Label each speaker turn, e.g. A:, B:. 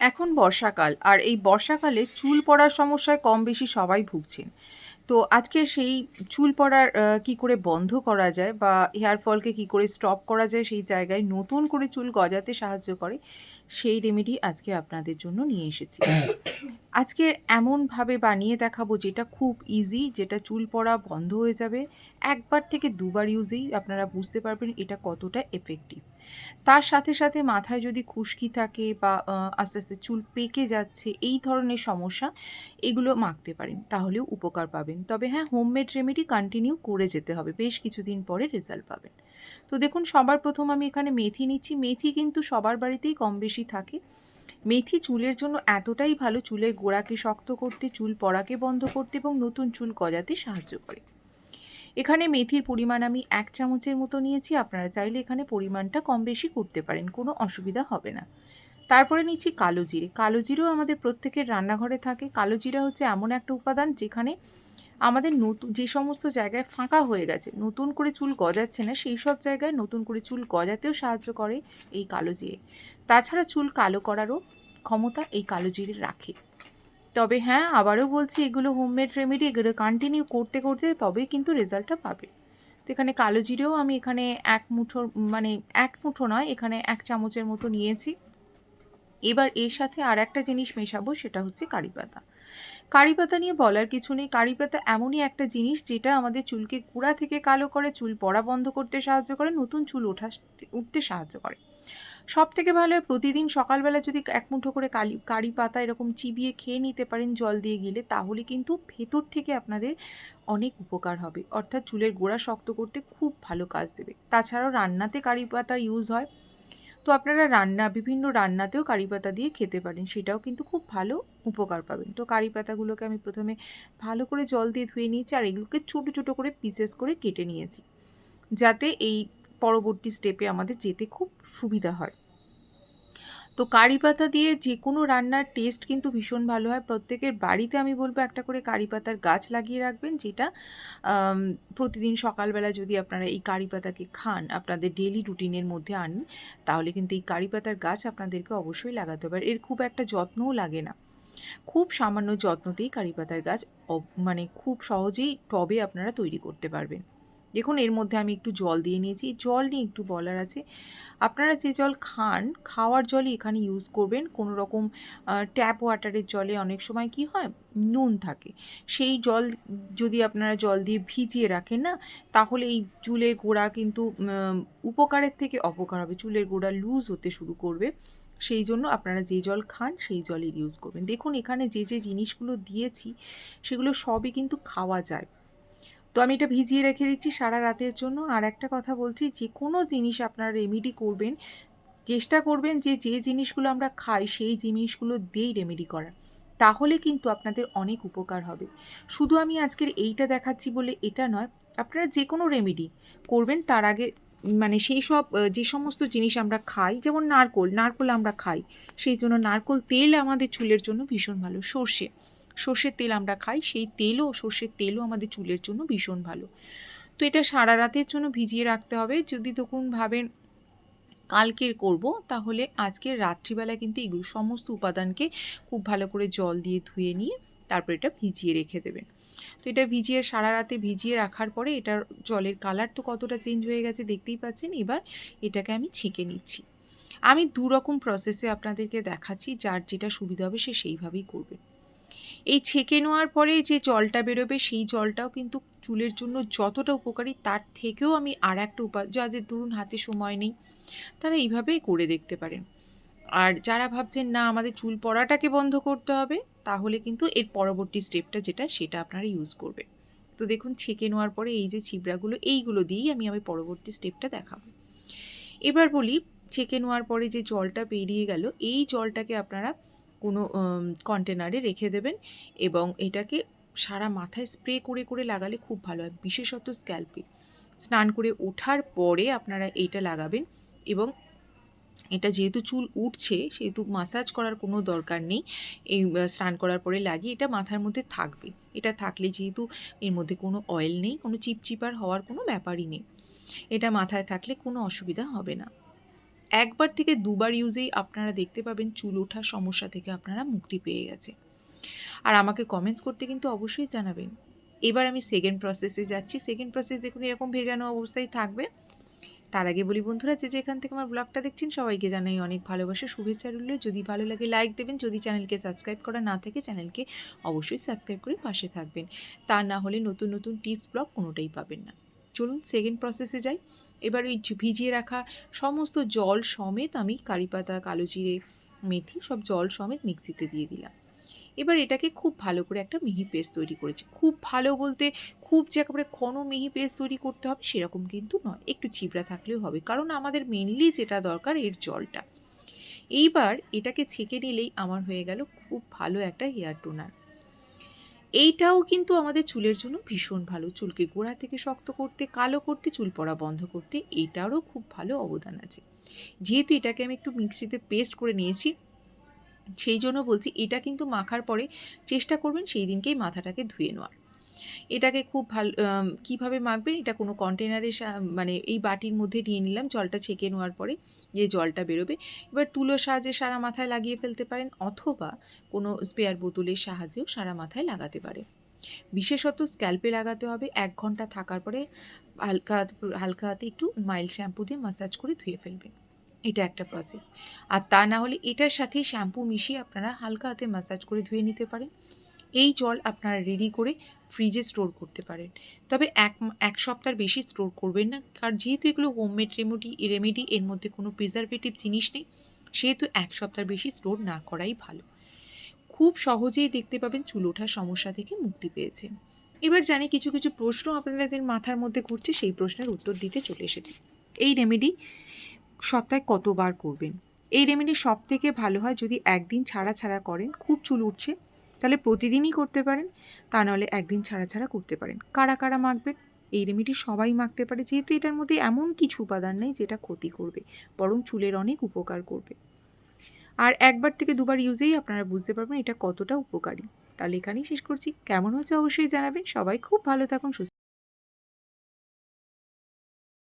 A: এখন বর্ষাকাল, আর এই বর্ষাকালে চুল পড়ার সমস্যায় কম বেশি সবাই ভুগছেন। তো আজকে সেই চুল পড়ার কি করে বন্ধ করা যায় বা হেয়ার ফলকে কি করে স্টপ করা যায় সেই জায়গায় নতুন করে চুল গজাতে সাহায্য করে, সেই রেমেডি আজকে আপনাদের জন্য নিয়ে এসেছি। আজকে এমনভাবে বানিয়ে দেখাবো যেটা খুব ইজি যেটা চুল পড়া বন্ধ হয়ে যাবে। একবার থেকে দুবার ইউজেই আপনারা বুঝতে পারবেন এটা কতটা এফেক্টিভ তার সাথে সাথে মাথায় যদি খুশকি থাকে বা আস্তে আস্তে চুল পেকে যাচ্ছে, এই ধরনের সমস্যা এগুলো মাখতে পারেন, তাহলেও উপকার পাবেন। তবে হ্যাঁ হোমমেড রেমেডি কন্টিনিউ করে যেতে হবে, বেশ কিছুদিন পরে রেজাল্ট পাবেন। তো দেখুন, সবার প্রথম আমি এখানে মেথি নিচ্ছি। মেথি কিন্তু সবার বাড়িতেই কম বেশি থাকে। মেথি চুলের জন্য এতটাই ভালো, চুলের গোড়াকে শক্ত করতে, চুল পড়াকে বন্ধ করতে এবং নতুন চুল গজাতে সাহায্য করে। এখানে মেথির পরিমাণ আমি এক চামচের মতো নিয়েছি, আপনারা চাইলে এখানে পরিমাণটা কম বেশি করতে পারেন, কোনো অসুবিধা হবে না। তারপরে নিচ্ছি কালো জিরে। কালো জিরেও আমাদের প্রত্যেকের রান্নাঘরে থাকে। কালো জিরা হচ্ছে এমন একটা উপাদান যেখানে আমাদের নতুন যে সমস্ত জায়গায় ফাঁকা হয়ে গেছে, নতুন করে চুল গজাচ্ছে না, সেই সব জায়গায় নতুন করে চুল গজাতেও সাহায্য করে এই কালো জিরে। তাছাড়া চুল কালো করারও ক্ষমতা এই কালো জিরে রাখে। তবে হ্যাঁ আবারও বলছি, এগুলো হোমমেড রেমেডি এগুলো কন্টিনিউ করতে করতে তবেই কিন্তু রেজাল্টটা পাবে। তো এখানে কালো জিরেও আমি এখানে এক মুঠোর মানে এক মুঠো নয়, এখানে এক চামচের মতো নিয়েছি। এবার এর সাথে আর একটা জিনিস মেশাবো, সেটা হচ্ছে কারি পাতা। কারি পাতা নিয়ে বলার কিছু নেই। কারি পাতা এমনই একটা জিনিস যেটা আমাদের চুলকে কুড়া থেকে কালো করে, চুল পড়া বন্ধ করতে সাহায্য করে, নতুন চুল ওঠা, উঠতে সাহায্য করে। সব থেকে ভালো প্রতিদিন সকালবেলা যদি এক মুঠো করে কালি, কারি পাতা এরকম চিবিয়ে খেয়ে নিতে পারেন জল দিয়ে গেলে, তাহলে কিন্তু ভেতর থেকে আপনাদের অনেক উপকার হবে। অর্থাৎ চুলের গোড়া শক্ত করতে খুব ভালো কাজ দেবে। তাছাড়াও রান্নাতে কারি পাতা ইউজ হয়। তো আপনারা রান্না, বিভিন্ন রান্নাতেও কারি পাতা দিয়ে খেতে পারেন, সেটাও কিন্তু খুব ভালো উপকার পাবেন। তো কারি পাতাগুলোকে আমি প্রথমে ভালো করে জল দিয়ে ধুয়ে নিয়েছি, আর এগুলোকে ছোটো ছোটো করে পিসেস করে কেটে নিয়েছি। যাতে এই পরবর্তী স্টেপে আমাদের যেতে খুব সুবিধা হয়। তো কারি পাতা দিয়ে যে কোনো রান্নার টেস্ট কিন্তু ভীষণ ভালো হয়। প্রত্যেকের বাড়িতে আমি বলব একটা করে কারি পাতার গাছ লাগিয়ে রাখবেন, যেটা প্রতিদিন সকালবেলা যদি আপনারা এই কারি পাতাকে খান, আপনাদের ডেলি রুটিনের মধ্যে আনেন, তাহলে কিন্তু এই কারি পাতার গাছ আপনাদেরকে অবশ্যই লাগাতে হবে। এর খুব একটা যত্নও লাগে না। খুব সামান্য যত্নতেই কারি পাতার গাছ মানে খুব সহজেই টবে আপনারা তৈরি করতে পারবেন। দেখুন, এর মধ্যে আমি একটু জল দিয়ে নিয়েছি। জল নিয়ে একটু বলার আছে, আপনারা যে জল খান, খাওয়ার জলই এখানে ইউজ করবেন। কোনো রকম ট্যাপ ওয়াটারের জলে অনেক সময় কি হয়? নুন থাকে। সেই জল যদি আপনারা জল দিয়ে ভিজিয়ে রাখেন না, তাহলে এই চুলের গোড়া কিন্তু উপকারের থেকে অপকার হবে। চুলের গোড়া লুজ হতে শুরু করবে। সেই জন্য আপনারা যে জল খান, সেই জলই ইউজ করবেন। দেখুন, এখানে যে যে জিনিসগুলো দিয়েছি, সেগুলো সবই কিন্তু খাওয়া যায়। তো আমি এটা ভিজিয়ে রেখে দিচ্ছি সারা রাতের জন্য। আর একটা কথা বলছি, যে কোনো জিনিস আপনারা রেমেডি করবেন, চেষ্টা করবেন যে যে জিনিসগুলো আমরা খাই সেই জিনিসগুলো দিয়েই রেমেডি করা তাহলে কিন্তু আপনাদের অনেক উপকার হবে। শুধু আমি আজকের এইটা দেখাচ্ছি বলে এটা নয়, আপনারা যে কোনো রেমেডি করবেন, তার আগে মানে সেই সব যে সমস্ত জিনিস আমরা খাই, যেমন নারকোল নারকোল আমরা খাই, সেই জন্য নারকোল তেল আমাদের চুলের জন্য ভীষণ ভালো। সর্ষে সর্ষের তেল আমরা খাই, সেই তেলও, সর্ষের তেলও আমাদের চুলের জন্য ভীষণ ভালো। তো এটা সারা রাতের জন্য ভিজিয়ে রাখতে হবে। যদি তখন ভাবেন কালকের করব, তাহলে আজকের রাত্রিবেলা কিন্তু এগুলো সমস্ত উপাদানকে খুব ভালো করে জল দিয়ে ধুয়ে নিয়ে তারপর এটা ভিজিয়ে রেখে দেবেন। তো এটা ভিজিয়ে সারা রাতে ভিজিয়ে রাখার পরে এটার জলের কালার তো কতটা চেঞ্জ হয়ে গেছে দেখতেই পাচ্ছেন। এবার এটাকে আমি ছেঁকে নিচ্ছি। আমি দু রকম প্রসেসে আপনাদেরকে দেখাচ্ছি, যার যেটা সুবিধা হবে সে সেইভাবেই করবে। এই ছেঁকে নেওয়ার পরে যে জলটা বেরোবে সেই জলটাও কিন্তু চুলের জন্য যতটা উপকারী তার থেকেও আমি আর একটা উপায়, যাদের ধরুন হাতে সময় নেই, তারা এইভাবেই করে দেখতে পারেন। আর যারা ভাবছেন, না, আমাদের চুল পড়াটাকে বন্ধ করতে হবে, তাহলে কিন্তু এর পরবর্তী স্টেপটা যেটা, সেটা আপনারা ইউজ করবে তো দেখুন, ছেঁকে নেওয়ার পরে এই যে ছিবড়াগুলো, এইগুলো দিয়েই আমি আমি পরবর্তী স্টেপটা দেখাবো। এবার বলি, ছেঁকে নেওয়ার পরে যে জলটা বেরিয়ে গেল, এই জলটাকে আপনারা কোনো কন্টেনারে রেখে দেবেন এবং এটাকে সারা মাথায় স্প্রে করে করে লাগালে খুব ভালো হয়। বিশেষত স্ক্যাল্পে স্নান করে ওঠার পরে আপনারা এইটা লাগাবেন এবং এটা যেহেতু চুল উঠছে, সেহেতু মাসাজ করার কোনো দরকার নেই। এই স্নান করার পরে লাগিয়ে এটা মাথার মধ্যে থাকবে। এটা থাকলে যেহেতু এর মধ্যে কোনো অয়েল নেই, কোনো চিপচিপার হওয়ার কোনো ব্যাপারই নেই। এটা মাথায় থাকলে কোনো অসুবিধা হবে না। একবার থেকে দুবার ইউজেই আপনারা দেখতে পাবেন চুল ওঠার সমস্যা থেকে আপনারা মুক্তি পেয়ে গেছে। আর আমাকে কমেন্টস করতে কিন্তু অবশ্যই জানাবেন। এবার আমি সেকেন্ড প্রসেসে যাচ্ছি। সেকেন্ড প্রসেস দেখুন এরকম ভেজানো অবস্থায় থাকবে। তার আগে বলি বন্ধুরা যে যেখান থেকে আমার ব্লগটা দেখছেন, সবাইকে জানাই অনেক ভালোবাসা, শুভেচ্ছা রইল। যদি ভালো লাগে লাইক দেবেন, যদি চ্যানেলকে সাবস্ক্রাইব করা না থাকে চ্যানেলকে অবশ্যই সাবস্ক্রাইব করে পাশে থাকবেন। তা না হলে নতুন নতুন টিপস ব্লগ কোনোটাই পাবেন না। চলুন সেকেন্ড প্রসেসে যাই। এবার ওই ভিজিয়ে রাখা সমস্ত জল সমেত আমি কারি পাতা, কালো জিরে, মেথি সব জল সমেত মিক্সিতে দিয়ে দিলাম। এবার এটাকে খুব ভালো করে একটা মিহি পেস্ট তৈরি করেছি। খুব ভালো বলতে খুব যে একেবারে ঘন মিহি পেস্ট তৈরি করতে হবে সেরকম কিন্তু নয়। একটু চিবড়া থাকলেও হবে, কারণ আমাদের মেনলি যেটা দরকার এর জলটা। এইবার এটাকে ছেঁকে নিলেই আমার হয়ে গেল খুব ভালো একটা হেয়ার টোনার এইটাও কিন্তু আমাদের চুলের জন্য ভীষণ ভালো। চুলকে গোড়া থেকে শক্ত করতে, কালো করতে, চুল পড়া বন্ধ করতে এইটারও খুব ভালো অবদান আছে। যেহেতু এটাকে আমি একটু মিক্সিতে পেস্ট করে নিয়েছি, সেই জন্য বলছি এটা কিন্তু মাখার পরে চেষ্টা করবেন সেই দিনকেই মাথাটাকে ধুয়ে নেওয়ার। এটাকে খুব ভালো কীভাবে মাখবেন এটা কোনো কন্টেনারে মানে এই বাটির মধ্যে নিয়ে নিলাম, জলটা ছেঁকে নেওয়ার পরে যে জলটা বেরোবে। এবার তুলোর সাহায্যে সারা মাথায় লাগিয়ে ফেলতে পারেন অথবা কোনো স্পেয়ার বোতলের সাহায্যেও সারা মাথায় লাগাতে পারে। বিশেষত স্ক্যাল্পে লাগাতে হবে, এক ঘণ্টা থাকার পরে হালকা হালকা হাতে একটু মাইল্ড শ্যাম্পু দিয়ে মাসাজ করে ধুয়ে ফেলবেন। এটা একটা প্রসেস আর তা না হলে এটার সাথে শ্যাম্পু মিশিয়ে আপনারা হালকা হাতে মাসাজ করে ধুয়ে নিতে পারেন। এই জল আপনারা রেডি করে ফ্রিজে স্টোর করতে পারেন। তবে এক এক সপ্তাহ বেশি স্টোর করবেন না। কারণ যেহেতু এগুলো হোমমেড রেমেডি রেমেডি এর মধ্যে কোনো প্রিজারভেটিভ জিনিস নেই, সেহেতু এক সপ্তাহ বেশি স্টোর না করাই ভালো। খুব সহজেই দেখতে পাবেন চুল ওঠার সমস্যা থেকে মুক্তি পেয়েছে। এবার জানি কিছু কিছু প্রশ্ন আপনাদের মাথার মধ্যে ঘুরছে, সেই প্রশ্নের উত্তর দিতে চলে এসেছি। এই রেমেডি সপ্তাহে কতবার করবেন? এই রেমেডি সব থেকে ভালো হয় যদি একদিন ছাড়া ছাড়া করেন, খুব চুল উঠছে তাহলে প্রতিদিনই করতে পারেন, তা নাহলে একদিন ছাড়া ছাড়া করতে পারেন। কারা কারা মাখবেন? এই রেমেডি সবাই মাখতে পারে, যেহেতু এটার মধ্যে এমন কিছু উপাদান নেই যেটা ক্ষতি করবে, বরং চুলের অনেক উপকার করবে। আর একবার থেকে দুবার ইউজেই আপনারা বুঝতে পারবেন এটা কতটা উপকারী। তাহলে এখানেই শেষ করছি। কেমন হয়েছে অবশ্যই জানাবেন। সবাই খুব ভালো থাকুন, সুস্থ